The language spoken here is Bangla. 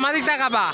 আমাদের তাকাবা